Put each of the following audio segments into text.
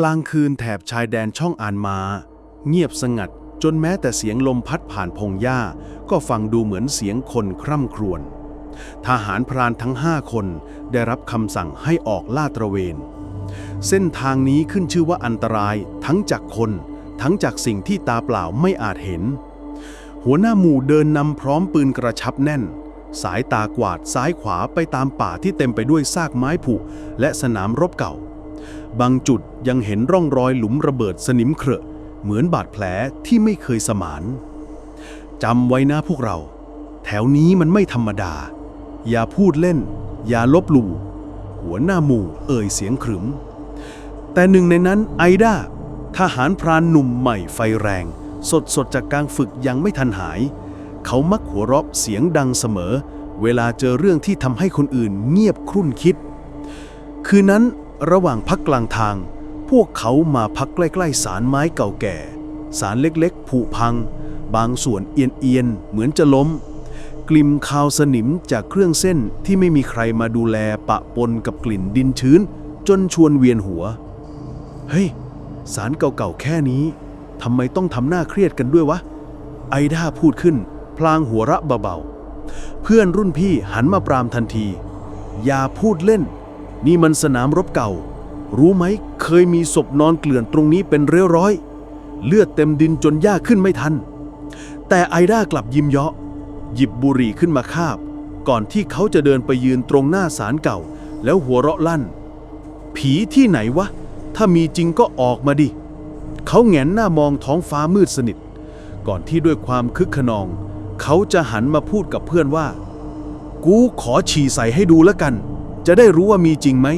กลางคืนแถบชายแดนช่องอานมา เงียบสงัดจนแม้แต่เสียงลมพัดผ่านพงหญ้า ก็ฟังดูเหมือนเสียงคนคร่ำครวญทหารพรานทั้งห้าคนได้รับคำสั่งให้ออกลาดตระเวน เส้นทางนี้ขึ้นชื่อว่าอันตรายทั้งจากคน ทั้งจากสิ่งที่ตาเปล่าไม่อาจเห็น หัวหน้าหมู่เดินนำพร้อมปืนกระชับแน่น สายตากวาดซ้ายขวาไปตามป่าที่เต็มไปด้วยซากไม้ผุและสนามรบเก่า บางจุดยังเห็นร่องรอยหลุมระเบิดสนิมเครอะเหมือนบาดแผลที่ไม่เคยสมานจำไว้นะพวกเรา แถวนี้มันไม่ธรรมดา อย่าพูดเล่น อย่าลบหลู่หัวหน้าหมู่เอ่ยเสียงขรึม แต่หนึ่งในนั้นไอดาทหารพรานหนุ่มใหม่ไฟแรง สดสดจากการฝึกยังไม่ทันหาย เขามักหัวเราะเสียงดังเสมอ เวลาเจอเรื่องที่ทำให้คนอื่นเงียบครุ่นคิด คืนนั้น ระหว่างพักกลางทาง พวกเขามาพักใกล้ๆสารไม้เก่าแก่ สารเล็กๆ ผุพัง บางส่วนเอียนๆ เหมือนจะล้ม กลิ่นคาวสนิมจากเครื่องเส้นที่ไม่มีใครมาดูแลปะปนกับกลิ่นดินชื้น จนชวนเวียนหัว เฮ้ย สารเก่าๆ แค่นี้ทำไมต้องทำหน้าเครียดกันด้วยวะ ไอด้าพูดขึ้น พลางหัวเราะเบาๆ เพื่อนรุ่นพี่หันมาปรามทันที อย่าพูดเล่น นี่มันสนามรบเก่า รู้ไหม เคยมีศพนอนเกลื่อนตรงนี้เป็นเร้อยร้อย เลือดเต็มดินจนหญ้าขึ้นไม่ทัน แต่ไอด้ากลับยิ้มเยาะ หยิบบุหรี่ขึ้นมาคาบ ก่อนที่เขาจะเดินไปยืนตรงหน้าศาลเก่า แล้วหัวเราะลั่น ผีที่ไหนวะ ถ้ามีจริงก็ออกมาดิ เขาแหงนหน้ามองท้องฟ้ามืดสนิท ก่อนที่ด้วยความคึกขนอง เขาจะหันมาพูดกับเพื่อนว่า กูขอฉี่ใส่ให้ดูแล้วกัน จะได้รู้ว่ามีจริงไหม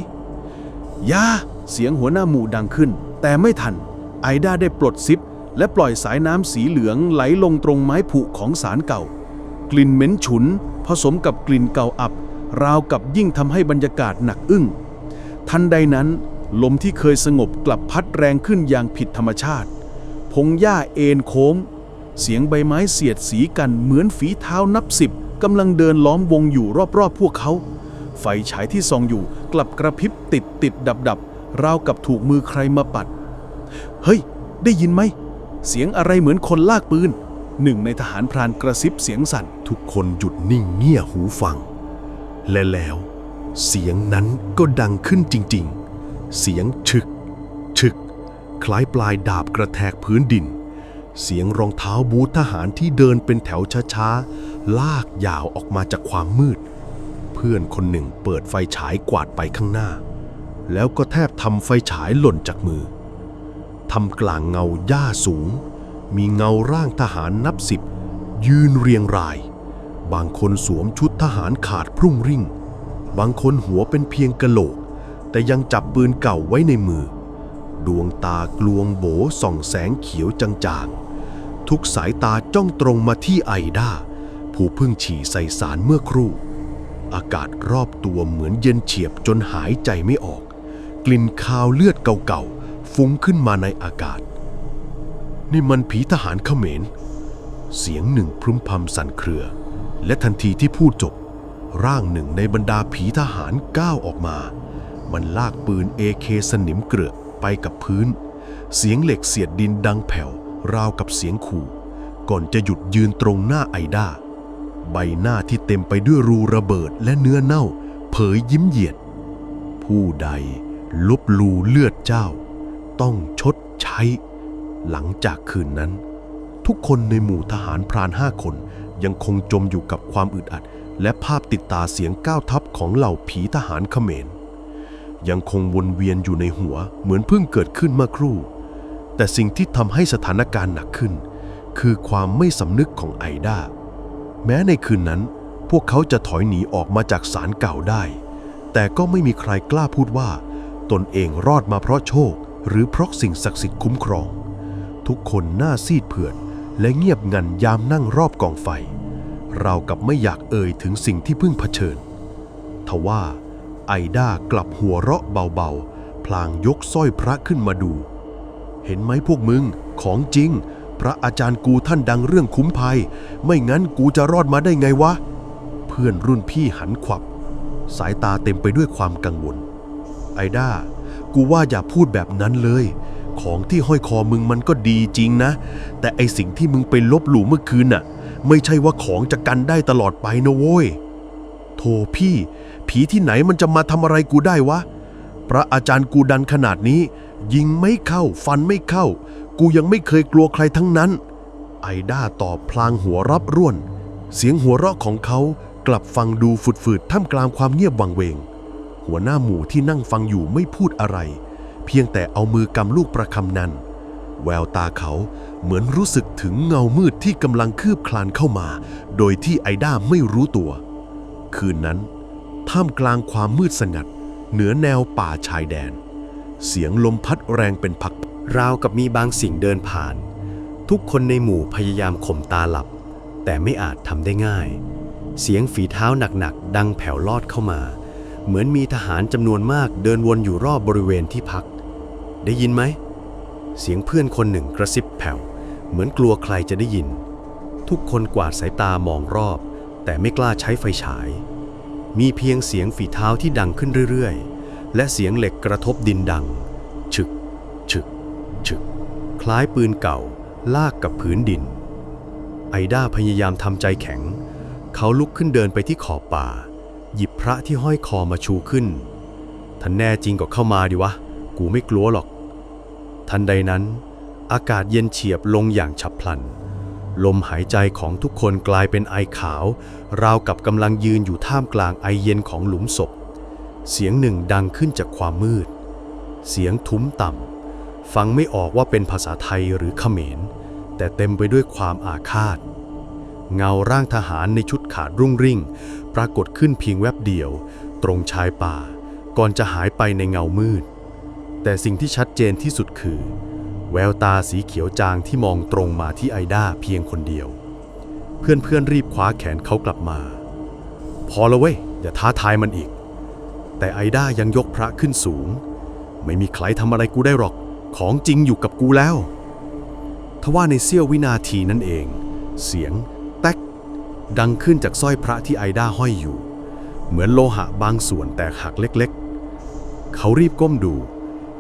ยาเสียงหัวหน้าหมู่ดังขึ้น แต่ไม่ทัน ไอด้าได้ปลดซิป และปล่อยสายน้ำสีเหลืองไหลลงตรงไม้ผุของสารเก่า กลิ่นเหม็นฉุน ผสมกับกลิ่นเก่าอับ ราวกับยิ่งทำให้บรรยากาศหนักอึ้ง ทันใดนั้นลมที่เคยสงบกลับพัดแรงขึ้นอย่างผิดธรรมชาติ พงหญ้าเอ็นโค้ง เสียงใบไม้เสียดสีกันเหมือนฝีเท้านับสิบกำลังเดินล้อมวงอยู่รอบๆพวกเขา ไฟฉายที่ส่องอยู่กลับกระพริบติดติดดับดับราวกับถูกมือใครมาปัด เฮ้ย ได้ยินไหม เสียงอะไรเหมือนคนลากปืน หนึ่งในทหารพรานกระซิบเสียงสั่น ทุกคนหยุดนิ่งเงี่ยหูฟัง และแล้ว เสียงนั้นก็ดังขึ้นจริง ๆ เสียงฉึกฉึก คล้ายปลายดาบกระแทกพื้นดิน เสียงรองเท้าบูททหารที่เดินเป็นแถวช้าๆ ลากยาวออกมาจากความมืด พื่อนคนหนึ่งเปิดไฟฉายกวาดไปข้างหน้า แล้วก็แทบทำไฟฉายหล่นจากมือทำกลางเงาหญ้าสูง มีเงาร่างทหารนับสิบ ยืนเรียงราย บางคนสวมชุดทหารขาดพรุ่งริ่ง บางคนหัวเป็นเพียงกะโหลก แต่ยังจับปืนเก่าไว้ในมือ ดวงตากลวงโบส่องแสงเขียวจางๆ ทุกสายตาจ้องตรงมาที่ไอด้าผู้เพิ่งฉี่ใส่สารเมื่อครู่ อากาศรอบตัวเหมือนเย็นเฉียบจนหายใจไม่ออก กลิ่นคาวเลือดเก่าๆฟุ้งขึ้นมาในอากาศ นี่มันผีทหารเขมร เสียงหนึ่งพรุมพำสั่นเครือ และทันทีที่พูดจบ ร่างหนึ่งในบรรดาผีทหารก้าวออกมา มันลากปืนเอเคสนิมเกลือไปกับพื้น เสียงเหล็กเสียดดินดังแผ่วราวกับเสียงขู่ ก่อนจะหยุดยืนตรงหน้าไอด้า ใบหน้าที่เต็มไปด้วยรูระเบิดและเนื้อเน่า เผยยิ้มเหยียด ผู้ใดลบลูเลือดเจ้า ต้องชดใช้ หลังจากคืนนั้น ทุกคนในหมู่ทหารพรานห้าคนยังคงจมอยู่กับความอึดอัด และภาพติดตาเสียงก้าวทัพของเหล่าผีทหารเขมร ยังคงวนเวียนอยู่ในหัวเหมือนเพิ่งเกิดขึ้นเมื่อครู่ แต่สิ่งที่ทำให้สถานการณ์หนักขึ้น คือความไม่สำนึกของไอด้า แม้ในคืนนั้น พวกเขาจะถอยหนีออกมาจากศาลเก่าได้ แต่ก็ไม่มีใครกล้าพูดว่า ตนเองรอดมาเพราะโชค หรือเพราะสิ่งศักดิ์สิทธิ์คุ้มครอง ทุกคนหน้าซีดเผือดและเงียบงันยามนั่งรอบกองไฟ เรากับไม่อยากเอ่ยถึงสิ่งที่เพิ่งเผชิญ ทว่าไอด้ากลับหัวเราะเบาๆ พลางยกสร้อยพระขึ้นมาดู เห็นไหมพวกมึง ของจริง พระอาจารย์กูท่านดังเรื่องคุ้มภัย ไม่งั้นกูจะรอดมาได้ไงวะ เพื่อนรุ่นพี่หันขวับ สายตาเต็มไปด้วยความกังวล ไอด้า กูว่าอย่าพูดแบบนั้นเลย ของที่ห้อยคอมึงมันก็ดีจริงนะ แต่ไอสิ่งที่มึงไปลบหลู่เมื่อคืนน่ะ ไม่ใช่ว่าของจะกันได้ตลอดไปนะโว้ยโธ่พี่ ผีที่ไหนมันจะมาทำอะไรกูได้วะ พระอาจารย์กูดันขนาดนี้ ยิงไม่เข้า ฟันไม่เข้า กูยังไม่เคยกลัวใครทั้งนั้น ไอด้าตอบพลางหัวรับร่วน เสียงหัวเราะของเขากลับฟังดูฝืดๆท่ามกลางความเงียบวังเวง หัวหน้าหมู่ที่นั่งฟังอยู่ไม่พูดอะไร เพียงแต่เอามือกำลูกประคำนั้น แววตาเขาเหมือนรู้สึกถึงเงามืดที่กำลังคืบคลานเข้ามา โดยที่ไอด้าไม่รู้ตัว คืนนั้น ท่ามกลางความมืดสงัด เหนือแนวป่าชายแดน เสียงลมพัดแรงเป็นพัก ราวกับมีบางสิ่งเดินผ่าน ทุกคนในหมู่พยายามข่มตาหลับ แต่ไม่อาจทำได้ง่าย เสียงฝีเท้าหนักๆ ดังแผ่วลอดเข้ามา เหมือนมีทหารจำนวนมากเดินวนอยู่รอบบริเวณที่พัก ได้ยินไหม เสียงเพื่อนคนหนึ่งกระซิบแผ่ว เหมือนกลัวใครจะได้ยิน ทุกคนกวาดสายตามองรอบ แต่ไม่กล้าใช้ไฟฉาย มีเพียงเสียงฝีเท้าที่ดังขึ้นเรื่อยๆ และเสียงเหล็กกระทบดินดัง ฉึก คล้ายปืนเก่า ลากกับพื้นดิน ไอด้าพยายามทำใจแข็ง เขาลุกขึ้นเดินไปที่ขอบป่า หยิบพระที่ห้อยคอมาชูขึ้นท่านแน่จริงก็เข้ามาดิวะ กูไม่กลัวหรอก ทันใดนั้น อากาศเย็นเฉียบลงอย่างฉับพลัน ลมหายใจของทุกคนกลายเป็นไอขาว ราวกับกำลังยืนอยู่ท่ามกลางไอเย็นของหลุมศพ เสียงหนึ่งดังขึ้นจากความมืด เสียงทุ้มต่ำ ฟังไม่ออกว่าเป็นภาษาไทยหรือเขมร แต่เต็มไปด้วยความอาฆาต เงาร่างทหารในชุดขาดรุ่งริ่ง ปรากฏขึ้นเพียงแวบเดียว ตรงชายป่า ก่อนจะหายไปในเงามืด แต่สิ่งที่ชัดเจนที่สุดคือ แววตาสีเขียวจางที่มองตรงมาที่ไอด้าเพียงคนเดียว เพื่อนๆรีบคว้าแขนเขากลับมา พอแล้วเว้ยอย่าท้าทายมันอีก แต่ไอด้ายังยกพระขึ้นสูง ไม่มีใครทำอะไรกูได้หรอก ของจริงอยู่กับกูแล้ว ทว่าในเสี้ยววินาทีนั่นเอง เสียง แต๊ก ดังขึ้นจากสร้อยพระที่ไอด้าห้อยอยู่ เหมือนโลหะบางส่วนแตกหักเล็กๆ เขารีบก้มดู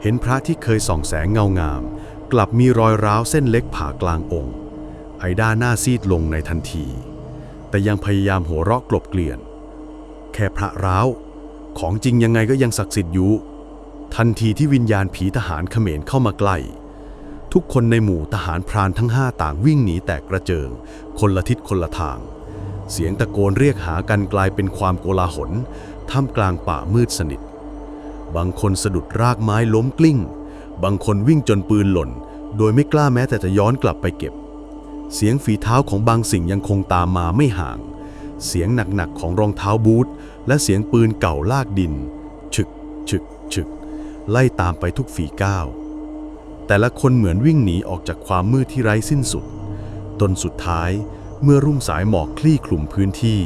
เห็นพระที่เคยส่องแสงเงางาม กลับมีรอยร้าวเส้นเล็กผ่ากลางองค์ ไอด้าหน้าซีดลงในทันที แต่ยังพยายามหัวเราะกลบเกลื่อน แค่พระร้าว ของจริงยังไงก็ยังศักดิ์สิทธิ์อยู่ ทันทีที่วิญญาณผีทหารเขมรเข้ามาใกล้ ทุกคนในหมู่ทหารพรานทั้งห้าต่างวิ่งหนีแตกกระเจิง คนละทิศคนละทาง เสียงตะโกนเรียกหากันกลายเป็นความโกลาหลท่ามกลางป่ามืดสนิท บางคนสะดุดรากไม้ล้มกลิ้ง บางคนวิ่งจนปืนหล่น โดยไม่กล้าแม้แต่จะย้อนกลับไปเก็บ เสียงฝีเท้าของบางสิ่งยังคงตามมาไม่ห่าง เสียงหนักๆของรองเท้าบูทและเสียงปืนเก่าลากดิน ฉึก ฉึก ฉึก ไล่ตามไปทุกฝีก้าว แต่ละคนเหมือนวิ่งหนีออกจากความมืดที่ไร้สิ้นสุดจนสุดท้ายเมื่อรุ่งสายหมอกคลี่คลุมพื้นที่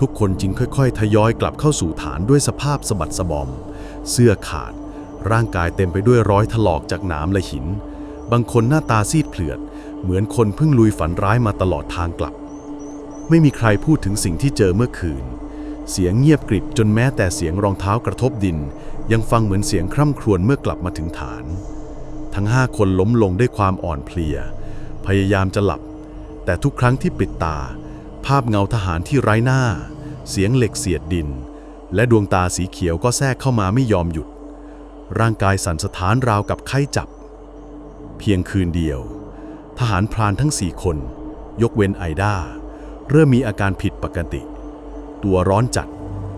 ทุกคนจึงค่อยๆ ทยอยกลับเข้าสู่ฐานด้วยสภาพสะบัดสะบอม เสื้อขาด ร่างกายเต็มไปด้วยร้อยถลอกจากหนามและหิน บางคนหน้าตาซีดเผือด เหมือนคนเพิ่งลุยฝันร้ายมาตลอดทางกลับ ไม่มีใครพูดถึงสิ่งที่เจอเมื่อคืน เสียงเงียบกริบจนแม้แต่เสียงรองเท้ากระทบดิน ยังฟังเหมือนเสียงคร่ำครวญเมื่อกลับมาถึงฐาน ทั้งห้าคนล้มลงด้วยความอ่อนเพลีย พยายามจะหลับ แต่ทุกครั้งที่ปิดตา ภาพเงาทหารที่ไร้หน้า เสียงเหล็กเสียดดิน และดวงตาสีเขียวก็แทรกเข้ามาไม่ยอมหยุด ร่างกายสั่นสะท้านราวกับไข้จับ เพียงคืนเดียว ทหารพรานทั้งสี่คน ยกเว้นไอด้าเริ่มมีอาการผิดปกติ ตัวร้อนจัด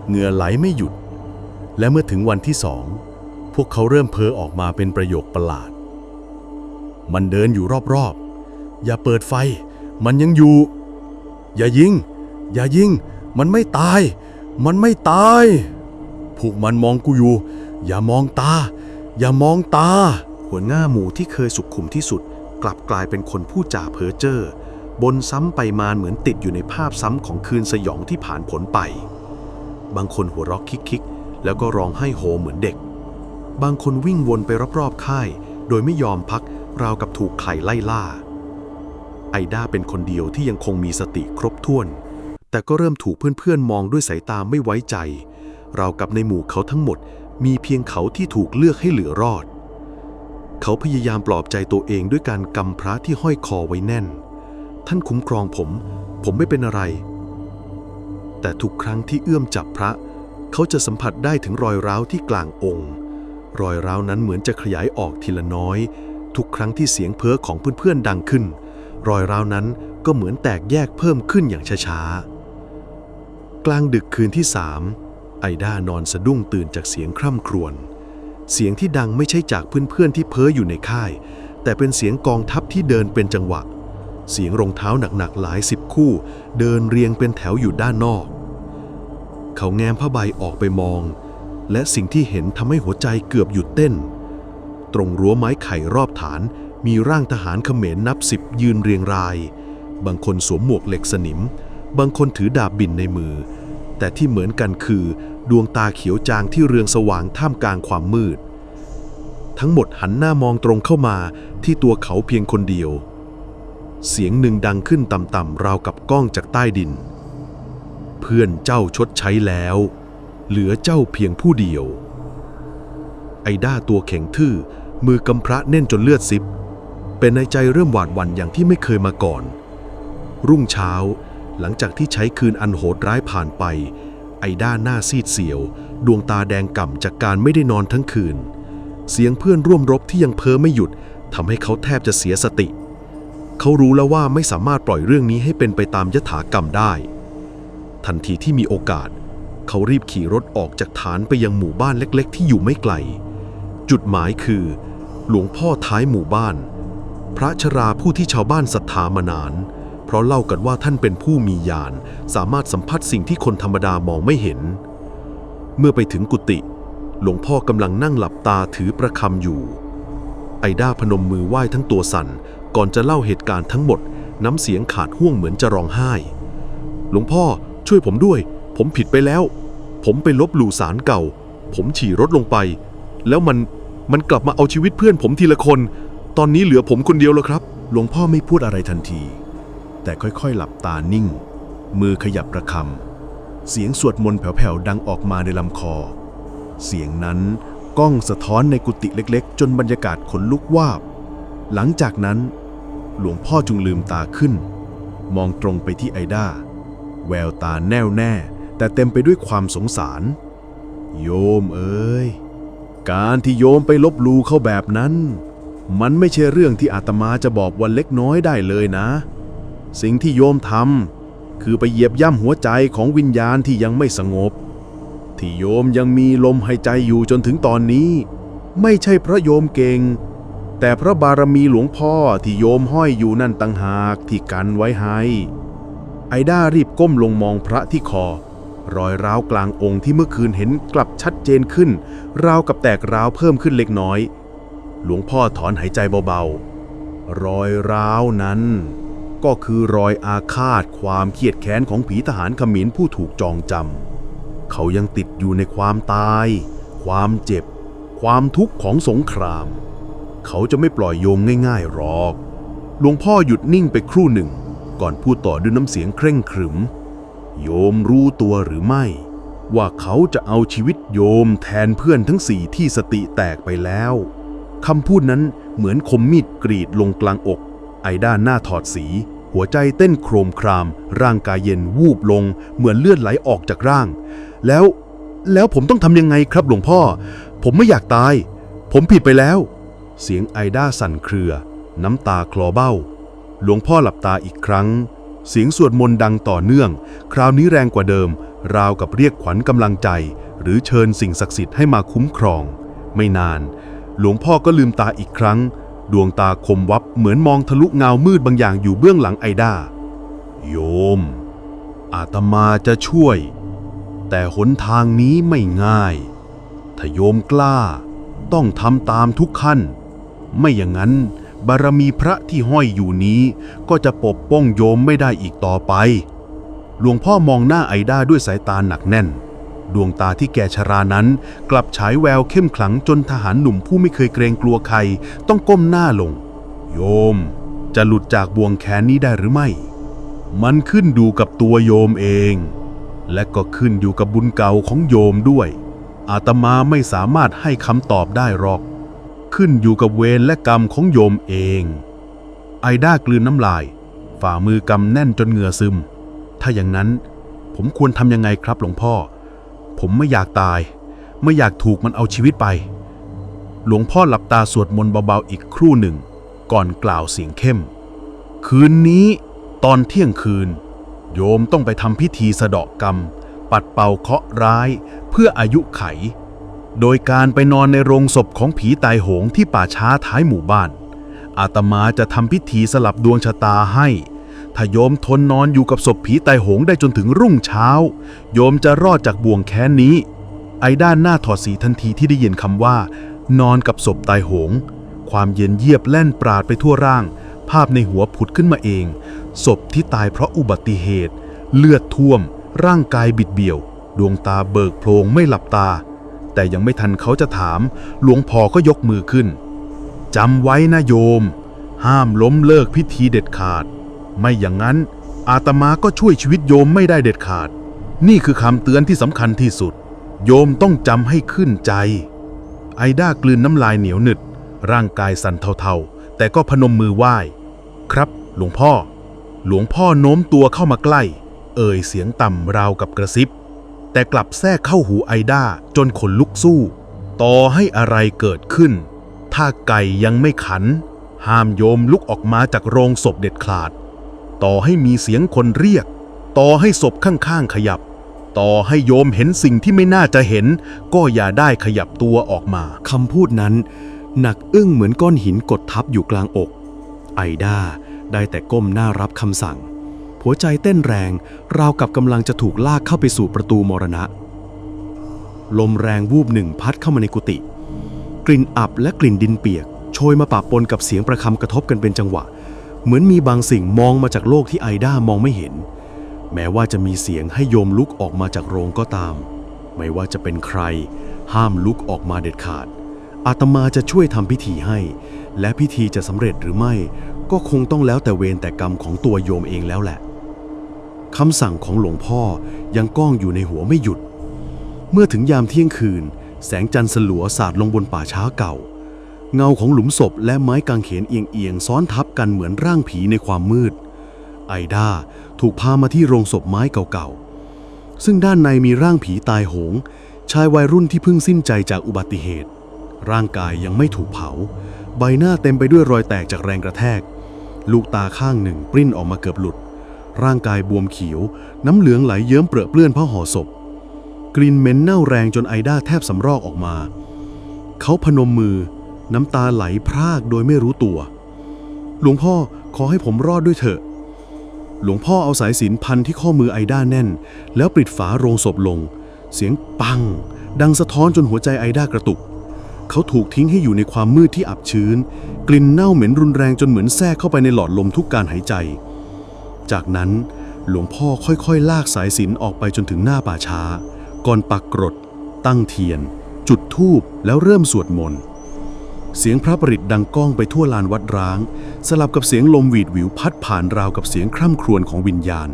เหงื่อไหลไม่หยุด และเมื่อถึงวันที่สอง พวกเขาเริ่มเพ้อออกมาเป็นประโยคประหลาด มันเดินอยู่รอบๆ อย่าเปิดไฟ มันยังอยู่ อย่ายิง อย่ายิง มันไม่ตาย มันไม่ตาย พวกมันมองกูอยู่ อย่ามองตา อย่ามองตา หัวหน้าหมูที่เคยสุขุมที่สุด กลับกลายเป็นคนพูดจาเพ้อเจ้อบนซ้ำไปมาเหมือนติดอยู่ในภาพซ้ำของคืนสยองที่ผ่านผลไป บางคนหัวเราะคิกๆ แล้วก็ร้องไห้โฮเหมือนเด็ก บางคนวิ่งวนไปรอบๆค่าย โดยไม่ยอมพักราวกับถูกใครไล่ล่า ไอด้าเป็นคนเดียวที่ยังคงมีสติครบถ้วน แต่ก็เริ่มถูกเพื่อนๆ มองด้วยสายตาไม่ไว้ใจ ราวกับในหมู่เขาทั้งหมด มีเพียงเขาที่ถูกเลือกให้เหลือรอด เขาพยายามปลอบใจตัวเองด้วยการกำพระที่ห้อยคอไว้แน่น ท่านคุ้มครองผม ผมไม่เป็นอะไร แต่ทุกครั้งที่เอื้อมจับพระ เขาจะสัมผัสได้ถึงรอยร้าวที่กลางองค์ รอยร้าวนั้นเหมือนจะขยายออกทีละน้อย ทุกครั้งที่เสียงเพ้อของเพื่อนๆดังขึ้น รอยร้าวนั้นก็เหมือนแตกแยกเพิ่มขึ้นอย่างช้าๆ กลางดึกคืนที่สามไอด้านอนสะดุ้งตื่นจากเสียงคร่ำครวญ เสียงที่ดังไม่ใช่จากเพื่อนๆที่เพ้ออยู่ในค่าย แต่เป็นเสียงกองทัพที่เดินเป็นจังหวะ เสียงรองเท้าหนักๆหลายสิบคู่ เดินเรียงเป็นแถวอยู่ด้านนอก เขาแง้มผ้าใบออกไปมอง และสิ่งที่เห็นทำให้หัวใจเกือบหยุดเต้น ตรงรั้วไม้ไข่รอบฐาน มีร่างทหารเขมรนับสิบยืนเรียงราย บางคนสวมหมวกเหล็กสนิม บางคนถือดาบบินในมือ แต่ที่เหมือนกันคือ ดวงตาเขียวจางที่เรืองสว่างท่ามกลางความมืด ทั้งหมดหันหน้ามองตรงเข้ามาที่ตัวเขาเพียงคนเดียว เสียงหนึ่งดังขึ้นต่ำๆราวกับก้องจากใต้ดิน เพื่อนเจ้าชดใช้แล้ว เหลือเจ้าเพียงผู้เดียว ไอด้าตัวแข็งทื่อ มือกำพระแน่นจนเลือดซิบ เป็นในใจเริ่มหวาดหวั่นอย่างที่ไม่เคยมาก่อน รุ่งเช้า หลังจากที่ใช้คืนอันโหดร้ายผ่านไป ไอด้าหน้าซีดเสียว ดวงตาแดงก่ำจากการไม่ได้นอนทั้งคืน เสียงเพื่อนร่วมรบที่ยังเพ้อไม่หยุดทำให้เขาแทบจะเสียสติ เขารู้แล้วว่าไม่สามารถปล่อยเรื่องนี้ให้เป็นไปตามยถากรรมได้ ทันทีที่มีโอกาส เขารีบขี่รถออกจากฐานไปยังหมู่บ้านเล็กๆ ที่อยู่ไม่ไกล จุดหมายคือ หลวงพ่อท้ายหมู่บ้าน พระชราผู้ที่ชาวบ้านศรัทธามานาน เพราะเล่ากันว่าท่านเป็นผู้มีญาณสามารถสัมผัสสิ่งที่คนธรรมดามองไม่เห็น เมื่อไปถึงกุฏิหลวงพ่อกำลังนั่งหลับตาถือประคำอยู่ ไอด้าพนมมือไหว้ทั้งตัวสั่นก่อนจะเล่าเหตุการณ์ทั้งหมด น้ำเสียงขาดห่วงเหมือนจะร้องไห้ หลวงพ่อ ช่วยผมด้วย ผมผิดไปแล้ว ผมไปลบหลู่สารเก่า ผมฉี่รถลงไป แล้วมันมันกลับมาเอาชีวิตเพื่อนผมทีละคน ตอนนี้เหลือผมคนเดียวแล้วครับ หลวงพ่อไม่พูดอะไรทันที แต่ค่อยๆ หลับตานิ่ง มือขยับประคำเสียงสวดมนต์แผ่วๆดังออกมาในลำคอ เสียงนั้นก้องสะท้อนในกุฏิเล็กๆ จนบรรยากาศขนลุกวาบ หลังจากนั้น หลวงพ่อจึงลืมตาขึ้น มองตรงไปที่ไอด้า แววตาแน่วแน่ แต่เต็มไปด้วยความสงสาร โยมเอ้ย การที่โยมไปลบลูเขาแบบนั้น มันไม่ใช่เรื่องที่อาตมาจะบอกวันเล็กน้อยได้เลยนะ สิ่งที่โยมทำคือไปเหยียบย่ำหัวใจของวิญญาณที่ยังไม่สงบ ที่โยมยังมีลมหายใจอยู่จนถึงตอนนี้ ไม่ใช่เพราะโยมเก่งแต่พระบารมีหลวงพ่อที่โยมห้อยอยู่นั่นต่างหากที่กันไว้ให้ ไอด้ารีบก้มลงมองพระที่คอ รอยร้าวกลางองค์ที่เมื่อคืนเห็นกลับชัดเจนขึ้น ราวกับแตกร้าวเพิ่มขึ้นเล็กน้อย หลวงพ่อถอนหายใจเบาๆ รอยร้าวนั้น ก็คือรอยอาฆาตความเครียดแค้นของผีทหารขมิ้นผู้ถูกจองจำเขายังติดอยู่ในความตาย ความเจ็บ ความทุกข์ของสงคราม เขาจะไม่ปล่อยโยมง่ายๆหรอก หลวงพ่อหยุดนิ่งไปครู่หนึ่ง ก่อนพูดต่อด้วยน้ำเสียงเคร่งขรึม โยมรู้ตัวหรือไม่ ว่าเขาจะเอาชีวิตโยมแทนเพื่อนทั้งสี่ที่สติแตกไปแล้วคำพูดนั้นเหมือนคมมีดกรีดลงกลางอก ไอด้านหน้าถอดสี หัวใจเต้นโครมคราม ร่างกายเย็นวูบลง เหมือนเลือดไหลออกจากร่าง แล้วแล้วผมต้องทำยังไงครับหลวงพ่อ ผมไม่อยากตาย ผมผิดไปแล้ว เสียงไอด้าสั่นเครือ น้ำตาคลอเบ้า หลวงพ่อหลับตาอีกครั้ง เสียงสวดมนต์ดังต่อเนื่อง คราวนี้แรงกว่าเดิม ราวกับเรียกขวัญกำลังใจ หรือเชิญสิ่งศักดิ์สิทธิ์ให้มาคุ้มครอง ไม่นาน หลวงพ่อก็ลืมตาอีกครั้ง ดวงตาคมวับเหมือนมองทะลุเงามืดบางอย่างอยู่เบื้องหลังไอด้าโยม อาตมาจะช่วย แต่หนทางนี้ไม่ง่าย ถ้าโยมกล้า ต้องทำตามทุกขั้น ไม่อย่างนั้น บารมีพระที่ห้อยอยู่นี้ ก็จะปกป้องโยมไม่ได้อีกต่อไป หลวงพ่อมองหน้าไอด้าด้วยสายตาหนักแน่น ดวงตาที่แกชรานั้น กลับฉายแววเข้มขลังจนทหารหนุ่มผู้ไม่เคยเกรงกลัวใคร ต้องก้มหน้าลง โยม จะหลุดจากบ่วงแขนนี้ได้หรือไม่ มันขึ้นดูกับตัวโยมเอง และก็ขึ้นอยู่กับบุญเก่าของโยมด้วย อาตมาไม่สามารถให้คำตอบได้หรอก ขึ้นอยู่กับเวรและกรรมของโยมเอง ไอด้ากลืนน้ำลาย ฝ่ามือกำแน่นจนเหงื่อซึม ถ้าอย่างนั้น ผมควรทำยังไงครับหลวงพ่อ ผมไม่อยากตาย ไม่อยากถูกมันเอาชีวิตไป หลวงพ่อหลับตาสวดมนต์เบาๆอีกครู่หนึ่ง ก่อนกล่าวเสียงเข้ม คืนนี้ตอนเที่ยงคืน โยมต้องไปทำพิธีสะเดาะกรรม ปัดเป่าเคราะห์ร้าย เพื่ออายุไข โดยการไปนอนในโรงศพของผีตายโหงที่ป่าช้าท้ายหมู่บ้าน อาตมาจะทำพิธีสลับดวงชะตาให้ ถ้าโยมทนนอนอยู่กับศพผีตายโหงได้จนถึงรุ่งเช้า โยมจะรอดจากบ่วงแค้นนี้ ไอ้ด้านหน้าถอดสีทันทีที่ได้ยินคำว่า นอนกับศพตายโหง ความเย็นเยียบแล่นปราดไปทั่วร่าง ภาพในหัวผุดขึ้นมาเอง ศพที่ตายเพราะอุบัติเหตุ เลือดท่วม ร่างกายบิดเบี้ยว ดวงตาเบิกโพลงไม่หลับตา แต่ยังไม่ทันเขาจะถาม หลวงพ่อก็ยกมือขึ้นจำไว้นะโยม ห้ามล้มเลิกพิธีเด็ดขาด ไม่อย่างนั้น อาตมาก็ช่วยชีวิตโยมไม่ได้เด็ดขาด นี่คือคำเตือนที่สำคัญที่สุด โยมต้องจำให้ขึ้นใจ ไอด้ากลืนน้ำลายเหนียวหนึด ร่างกายสั่นเทาๆ แต่ก็พนมมือไหว้ ครับ หลวงพ่อ หลวงพ่อโน้มตัวเข้ามาใกล้ เอ่ยเสียงต่ำราวกับกระซิบ แต่กลับแทรกเข้าหูไอด้าจนขนลุกสู้ ต่อให้อะไรเกิดขึ้น ถ้าไก่ยังไม่ขัน ห้ามโยมลุกออกมาจากโรงศพเด็ดขาด ต่อให้มีเสียงคนเรียก ต่อให้ศพข้างๆขยับ ต่อให้โยมเห็นสิ่งที่ไม่น่าจะเห็น ก็อย่าได้ขยับตัวออกมาคำพูดนั้น หนักอึ้งเหมือนก้อนหินกดทับอยู่กลางอก ไอด้าได้แต่ก้มหน้ารับคำสั่ง หัวใจเต้นแรง ราวกับกำลังจะถูกลากเข้าไปสู่ประตูมรณะ ลมแรงวูบหนึ่งพัดเข้ามาในกุฏิกลิ่นอับและกลิ่นดินเปียก โชยมาปะปนกับเสียงประคำกระทบกันเป็นจังหวะ เหมือนมีบางสิ่งมองมาจากโลกที่ไอด้ามองไม่เห็น แม้ว่าจะมีเสียงให้โยมลุกออกมาจากโรงก็ตาม ไม่ว่าจะเป็นใคร ห้ามลุกออกมาเด็ดขาด อาตมาจะช่วยทำพิธีให้ และพิธีจะสำเร็จหรือไม่ ก็คงต้องแล้วแต่เวรแต่กรรมของตัวโยมเองแล้วแหละ คำสั่งของหลวงพ่อยังก้องอยู่ในหัวไม่หยุด เมื่อถึงยามเที่ยงคืน แสงจันทร์สลัวสาดลงบนป่าช้าเก่า เงาของหลุมศพและไม้กางเขนเอียงๆ ซ้อนทับกันเหมือนร่างผีในความมืด ไอด้าถูกพามาที่โรงศพไม้เก่าๆ ซึ่งด้านในมีร่างผีตายโหง ชายวัยรุ่นที่เพิ่งสิ้นใจจากอุบัติเหตุ ร่างกายยังไม่ถูกเผา ใบหน้าเต็มไปด้วยรอยแตกจากแรงกระแทก ลูกตาข้างหนึ่งปริ้นออกมาเกือบหลุด ร่างกายบวมเขียว น้ำเหลืองไหลเยิ้มเปรอะเปื้อนผ้าห่อศพ กลิ่นเหม็นเน่าแรงจนไอด้าแทบสำรอกออกมา เขาพนมมือ น้ำตาไหลพรากโดยไม่รู้ตัว หลวงพ่อขอให้ผมรอดด้วยเถอะ หลวงพ่อเอาสายสินพันที่ข้อมือไอด้าแน่น แล้วปิดฝาโรงศพลง เสียงปัง ดังสะท้อนจนหัวใจไอด้ากระตุกเขาถูกทิ้งให้อยู่ในความมืดที่อับชื้น กลิ่นเน่าเหม็นรุนแรงจนเหมือนแทรกเข้าไปในหลอดลมทุกการหายใจ จากนั้นหลวงพ่อค่อยๆ ลากสายสินออกไปจนถึงหน้าป่าช้า ก่อนปักกรด ตั้งเทียน จุดธูปแล้วเริ่มสวดมนต์ เสียงพระประดิษฐ์ดังก้องไปทั่วลานวัดร้าง สลับกับเสียงลมหวีดหวิวพัดผ่านราวกับเสียงคร่ำครวญของวิญญาณ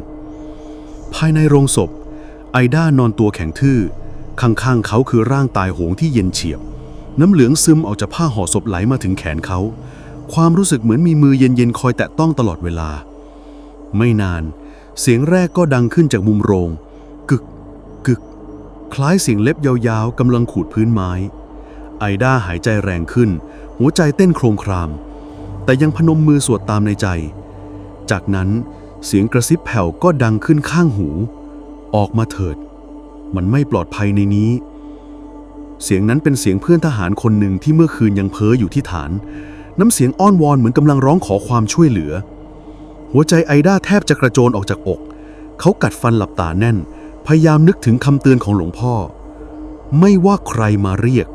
ภายในโรงศพ ไอด้านอนตัวแข็งทื่อ ข้างๆเขาคือร่างตายโหงที่เย็นเฉียบ น้ำเหลืองซึมออกจากผ้าห่อศพไหลมาถึงแขนเขา ความรู้สึกเหมือนมีมือเย็นๆคอยแตะต้องตลอดเวลา ไม่นาน เสียงแรกก็ดังขึ้นจากมุมโรง กึก กึก คล้ายเสียงเล็บยาวๆกำลังขูดพื้นไม้ ไอด้าหายใจแรงขึ้น หัวใจเต้นโครมคราม แต่ยังพนมมือสวดตามในใจ จากนั้นเสียงกระซิบแผ่วก็ดังขึ้นข้างหู ออกมาเถิด มันไม่ปลอดภัยในนี้ เสียงนั้นเป็นเสียงเพื่อนทหารคนหนึ่งที่เมื่อคืนยังเพ้ออยู่ที่ฐาน น้ำเสียงอ้อนวอนเหมือนกำลังร้องขอความช่วยเหลือ หัวใจไอด้าแทบจะกระโจนออกจากอก เขากัดฟันหลับตาแน่น พยายามนึกถึงคำเตือนของหลวงพ่อ ไม่ว่าใครมาเรียก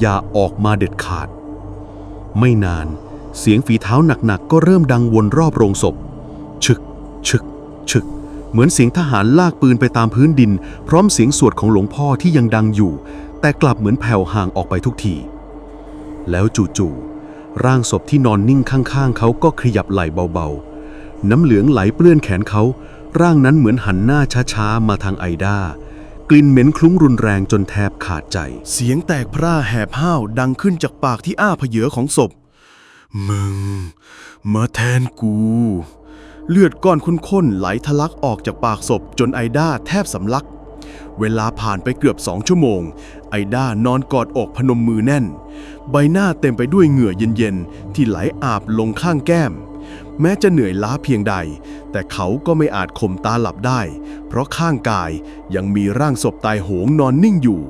อย่าออกมาเด็ดขาด ไม่นาน เสียงฝีเท้าหนักๆ ก็เริ่มดังวนรอบโรงศพ ชึก ชึก ชึก เหมือนเสียงทหารลากปืนไปตามพื้นดิน พร้อมเสียงสวดของหลวงพ่อที่ยังดังอยู่ แต่กลับเหมือนแผ่วห่างออกไปทุกที แล้วจู่ๆร่างศพที่นอนนิ่งข้างๆ เขาก็ขยับไหล่เบาๆ น้ำเหลืองไหลเปื้อนแขนเขา ร่างนั้นเหมือนหันหน้าช้าๆ มาทางไอด้ากลิ่นเหม็นคลุ้งรุนแรงจนแทบขาดใจ เสียงแตกพร่าแหบห้าวดังขึ้นจากปากที่อ้าเผยของศพ มึง มาแทนกู เลือดก้อนข้นๆไหลทะลักออกจากปากศพจนไอด้าแทบสำลัก เวลาผ่านไปเกือบสองชั่วโมง ไอด้านอนกอดอกพนมมือแน่น ใบหน้าเต็มไปด้วยเหงื่อเย็นๆ ที่ไหลอาบลงข้างแก้ม แม้จะเหนื่อยล้าเพียงใด แต่เขาก็ไม่อาจข่มตาหลับได้ เพราะข้างกายยังมีร่างศพตายโหงนอนนิ่งอยู่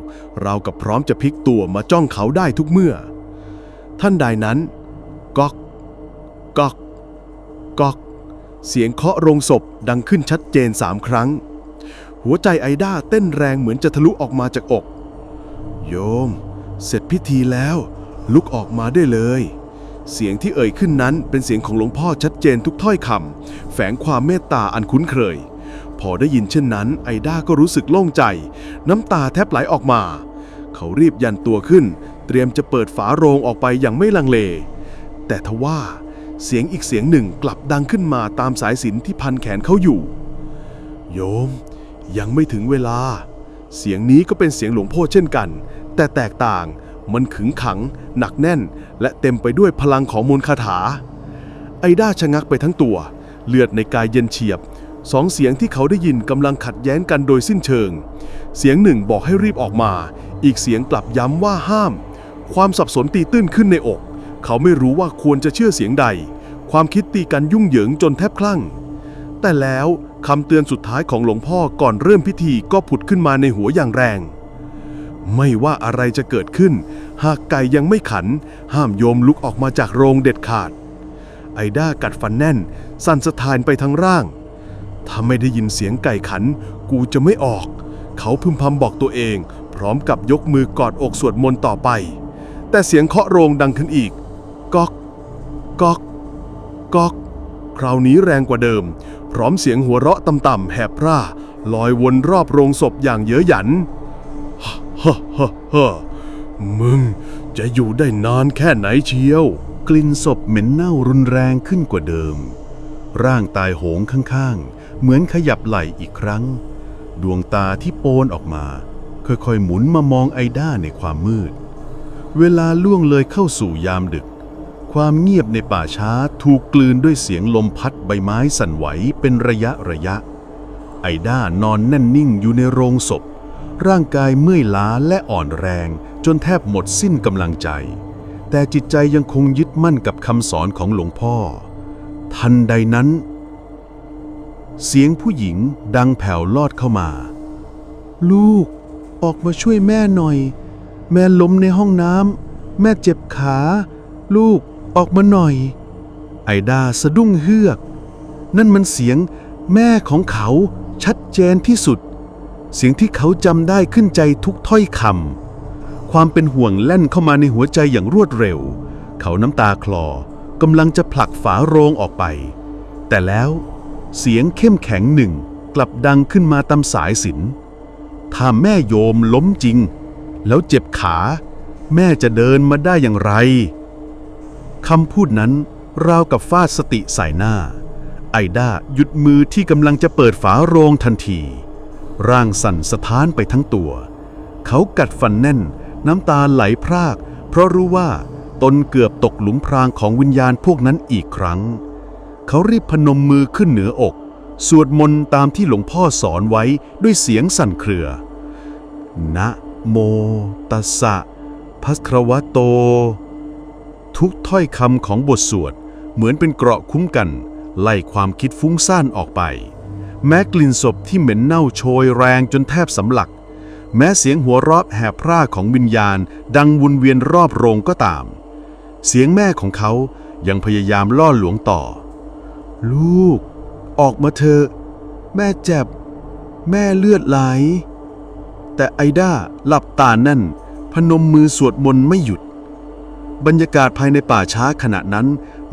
เรากับพร้อมจะพลิกตัวมาจ้องเขาได้ทุกเมื่อ ท่านใดนั้นก๊อกก๊อกก๊อก เสียงเคาะโรงศพดังขึ้นชัดเจนสามครั้ง หัวใจไอด้าเต้นแรงเหมือนจะทะลุออกมาจากอก โยม เสร็จพิธีแล้ว ลุกออกมาได้เลย เสียงที่เอ่ยขึ้นนั้นเป็นเสียงของหลวงพ่อชัดเจนทุกถ้อยคำแฝงความเมตตาอันคุ้นเคย พอได้ยินเช่นนั้นไอด้าก็รู้สึกโล่งใจ น้ำตาแทบไหลออกมา เขารีบยันตัวขึ้น เตรียมจะเปิดฝาโรงออกไปอย่างไม่ลังเล แต่ทว่าเสียงอีกเสียงหนึ่งกลับดังขึ้นมาตามสายสินที่พันแขนเขาอยู่ โยม ยังไม่ถึงเวลา เสียงนี้ก็เป็นเสียงหลวงพ่อเช่นกัน แต่แตกต่าง มันขึงขัง หนักแน่น และเต็มไปด้วยพลังของมนต์คาถา ไอด้าชะงักไปทั้งตัว เลือดในกายเย็นเฉียบ สองเสียงที่เขาได้ยินกำลังขัดแย้งกันโดยสิ้นเชิง เสียงหนึ่งบอกให้รีบออกมา อีกเสียงกลับย้ำว่าห้าม ความสับสนตีตื้นขึ้นในอก เขาไม่รู้ว่าควรจะเชื่อเสียงใด ความคิดตีกันยุ่งเหยิงจนแทบคลั่ง แต่แล้วคำเตือนสุดท้ายของหลวงพ่อก่อนเริ่มพิธีก็ผุดขึ้นมาในหัวอย่างแรง ไม่ว่าอะไรจะเกิดขึ้น หากไก่ยังไม่ขัน ห้ามโยมลุกออกมาจากโรงเด็ดขาด ไอด้ากัดฟันแน่น สั่นสะท้านไปทั้งร่าง ถ้าไม่ได้ยินเสียงไก่ขัน กูจะไม่ออก เขาพึมพำบอกตัวเอง พร้อมกับยกมือกอดอกสวดมนต์ต่อไป แต่เสียงเคาะโรงดังขึ้นอีก ก๊อก ก๊อกก๊อก คราวนี้แรงกว่าเดิม พร้อมเสียงหัวเราะต่ำๆแหบพร่าลอยวนรอบโรงศพอย่างเย้ยหยัน ฮ่าฮ่าฮ่ามึงจะอยู่ได้นานแค่ไหนเชียว กลิ่นศพเหม็นเน่ารุนแรงขึ้นกว่าเดิม ร่างตายโหงข้างๆ เหมือนขยับไหล่อีกครั้ง ดวงตาที่โปนออกมา ค่อยๆหมุนมามองไอด้าในความมืด เวลาล่วงเลยเข้าสู่ยามดึก ความเงียบในป่าช้าถูกกลืนด้วยเสียงลมพัดใบไม้สั่นไหวเป็นระยะระยะ ไอด้านอนแน่นนิ่งอยู่ในโรงศพ ร่างกายเมื่อยล้าและอ่อนแรงจนแทบหมดสิ้นกำลังใจ แต่จิตใจยังคงยึดมั่นกับคำสอนของหลวงพ่อ ทันใดนั้น เสียงผู้หญิงดังแผ่วลอดเข้ามา ลูกออกมาช่วยแม่หน่อย แม่ล้มในห้องน้ำแม่เจ็บขา ลูกออกมาหน่อย ไอดาสะดุ้งเฮือก นั่นมันเสียงแม่ของเขาชัดเจนที่สุด เสียงที่เขาจำได้ขึ้นใจทุกถ้อยคำความเป็นห่วงแล่นเข้ามาในหัวใจอย่างรวดเร็ว เขาน้ำตาคลอกำลังจะผลักฝาโรงออกไป แต่แล้วเสียงเข้มแข็งหนึ่งกลับดังขึ้นมาตามสายสิน ถ้าแม่โยมล้มจริง แล้วเจ็บขา แม่จะเดินมาได้อย่างไรคำพูดนั้นราวกับฟาดสติใส่หน้า ไอด้าหยุดมือที่กำลังจะเปิดฝาโรงทันที ร่างสั่นสะท้านไปทั้งตัว เขากัดฟันแน่น น้ำตาไหลพราก เพราะรู้ว่าตนเกือบตกหลุมพรางของวิญญาณพวกนั้นอีกครั้ง เขารีบพนมมือขึ้นเหนืออก สวดมนต์ตามที่หลวงพ่อสอนไว้ด้วยเสียงสั่นเครือ นะโมตัสสะภะคะวะโต ทุกถ้อยคำของบทสวดเหมือนเป็นเกราะคุ้มกัน ไล่ความคิดฟุ้งซ่านออกไป แม้กลิ่นศพที่เหม็นเน่าโชยแรงจนแทบสำลัก แม้เสียงหัวเราะแหบพร่าของวิญญาณ ดังวนเวียนรอบโรงก็ตาม เสียงแม่ของเขายังพยายามล่อหลวงต่อ ลูก ออกมาเถอะแม่เจ็บ แม่เลือดไหล แต่ไอด้าหลับตาแน่น พนมมือสวดมนต์ไม่หยุด บรรยากาศภายในป่าช้าขณะนั้น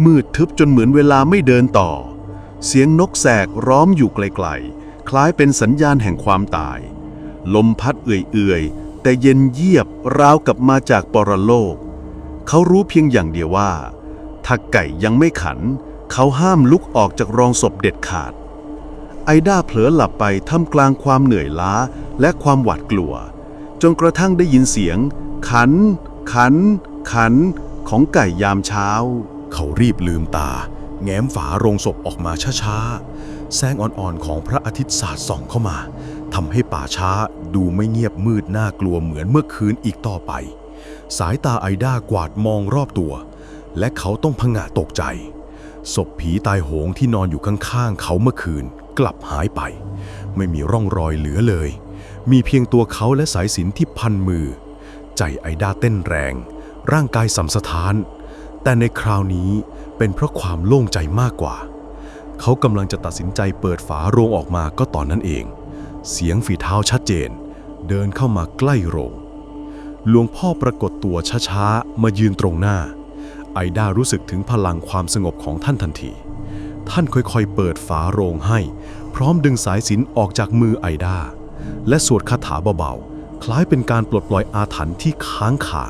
มืดทึบจนเหมือนเวลาไม่เดินต่อ เสียงนกแสกร้องอยู่ไกลๆ คล้ายเป็นสัญญาณแห่งความตาย ลมพัดเอื่อยๆ แต่เย็นเยียบราวกับมาจากปรโลก เขารู้เพียงอย่างเดียวว่า ถ้าไก่ยังไม่ขัน เขาห้ามลุกออกจากรองศพเด็ดขาด ไอด้าเผลอหลับไปท่ามกลางความเหนื่อยล้าและความหวาดกลัว จนกระทั่งได้ยินเสียง ขัน ขัน ขัน ของไก่ยามเช้า เขารีบลืมตา แง้มฝาโรงศพออกมาช้าๆ แสงอ่อนๆ ของพระอาทิตย์สาดส่องเข้ามาทำให้ป่าช้าดูไม่เงียบมืดน่ากลัวเหมือนเมื่อคืนอีกต่อไป สายตาไอด้ากวาดมองรอบตัว และเขาต้องพงะตกใจ ศพผีตายโหงที่นอนอยู่ข้างๆ เขาเมื่อคืนกลับหายไป ไม่มีร่องรอยเหลือเลย มีเพียงตัวเขาและสายสินที่พันมือ ใจไอด้าเต้นแรง ร่างกายสัมสถาน แต่ในคราวนี้ เป็นเพราะความโล่งใจมากกว่า เขากำลังจะตัดสินใจเปิดฝาโรงออกมาก็ตอนนั้นเอง เสียงฝีเท้าชัดเจน เดินเข้ามาใกล้โรง หลวงพ่อปรากฏตัวช้าๆ มายืนตรงหน้า ไอด้ารู้สึกถึงพลังความสงบของท่านทันที ท่านค่อยๆ เปิดฝาโรงให้ พร้อมดึงสายสินออกจากมือไอด้า และสวดคาถาเบาๆ คล้ายเป็นการปลดปล่อยอาถรรพ์ที่ค้างคา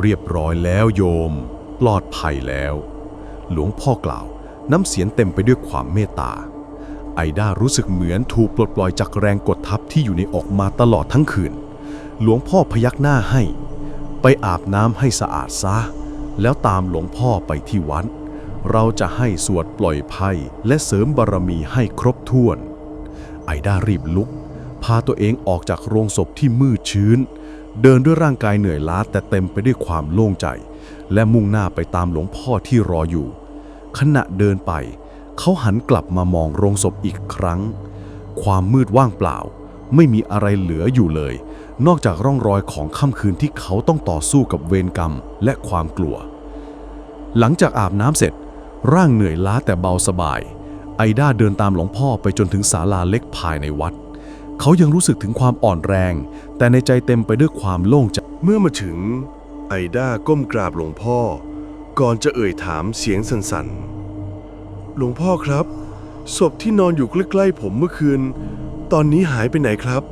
เรียบร้อยแล้วโยม ปลอดภัยแล้ว หลวงพ่อกล่าว น้ำเสียงเต็มไปด้วยความเมตตา ไอด้ารู้สึกเหมือนถูกปลดปล่อยจากแรงกดทับที่อยู่ในออกมาตลอดทั้งคืน หลวงพ่อพยักหน้าให้ ไปอาบน้ำให้สะอาดซะ แล้วตามหลวงพ่อไปที่วัด เราจะให้สวดปล่อยภัยและเสริมบารมีให้ครบถ้วน ไอด้ารีบลุก พาตัวเองออกจากโรงศพที่มืดชื้น เดินด้วยร่างกายเหนื่อยล้าแต่เต็มไปด้วยความโล่งใจ และมุ่งหน้าไปตามหลวงพ่อที่รออยู่ ขณะเดินไป เขาหันกลับมามองโรงศพอีกครั้ง ความมืดว่างเปล่า ไม่มีอะไรเหลืออยู่เลย นอกจากร่องรอยของค่ำคืนที่เขาต้องต่อสู้กับเวรกรรมและความกลัว หลังจากอาบน้ำเสร็จ ร่างเหนื่อยล้าแต่เบาสบาย ไอด้าเดินตามหลวงพ่อไปจนถึงศาลาเล็กภายในวัด เขายังรู้สึกถึงความอ่อนแรง แต่ในใจเต็มไปด้วยความโล่งใจเมื่อมาถึง ไอด้าก้มกราบหลวงพ่อ ก่อนจะเอ่ยถามเสียงสั่นๆ หลวงพ่อครับ ศพที่นอนอยู่ใกล้ๆผมเมื่อคืน ตอนนี้หายไปไหนครับ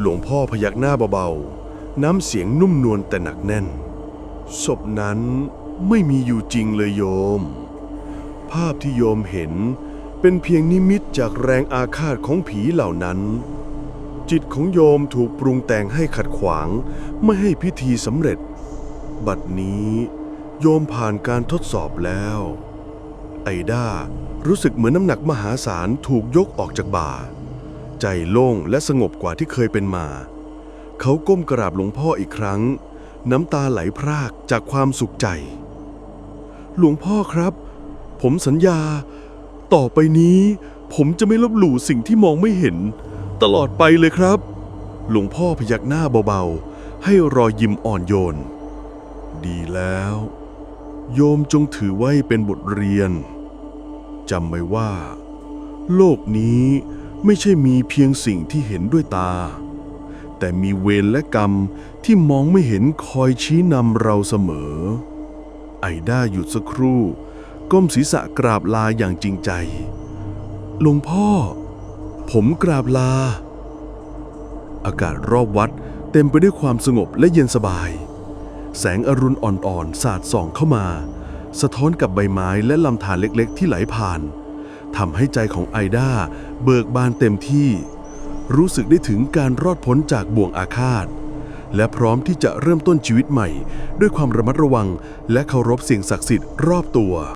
หลวงพ่อพยักหน้าเบาๆ น้ำเสียงนุ่มนวลแต่หนักแน่น ศพนั้นไม่มีอยู่จริงเลยโยม ภาพที่โยมเห็นเป็นเพียงนิมิตจากแรงอาฆาตของผีเหล่านั้น จิตของโยมถูกปรุงแต่งให้ขัดขวาง ไม่ให้พิธีสำเร็จ บัดนี้ โยมผ่านการทดสอบแล้ว ไอด้ารู้สึกเหมือนน้ำหนักมหาศาลถูกยกออกจากบ่า ใจโล่งและสงบกว่าที่เคยเป็นมา เขาก้มกราบหลวงพ่ออีกครั้ง น้ำตาไหลพรากจากความสุขใจ หลวงพ่อครับ ผมสัญญา ต่อไปนี้ ผมจะไม่ลบหลู่สิ่งที่มองไม่เห็น ตลอดไปเลยครับ หลวงพ่อพยักหน้าเบาๆ ให้รอยยิ้มอ่อนโยน ดีแล้ว โยมจงถือไว้เป็นบทเรียนจำไว้ว่า โลกนี้ไม่ใช่มีเพียงสิ่งที่เห็นด้วยตา แต่มีเวรและกรรมที่มองไม่เห็นคอยชี้นำเราเสมอ ไอด้าหยุดสักครู่ ก้มศีรษะกราบลาอย่างจริงใจ หลวงพ่อ ผมกราบลา อากาศรอบวัดเต็มไปด้วยความสงบและเย็นสบาย แสงอรุณอ่อนๆ สาดส่องเข้ามา สะท้อนกับใบไม้และลำธารเล็กๆ ที่ไหลผ่านทำให้ใจของไอด้าเบิกบานเต็มที่ รู้สึกได้ถึงการรอดพ้นจากบ่วงอาฆาต และพร้อมที่จะเริ่มต้นชีวิตใหม่ ด้วยความระมัดระวังและเคารพสิ่งศักดิ์สิทธิ์รอบตัว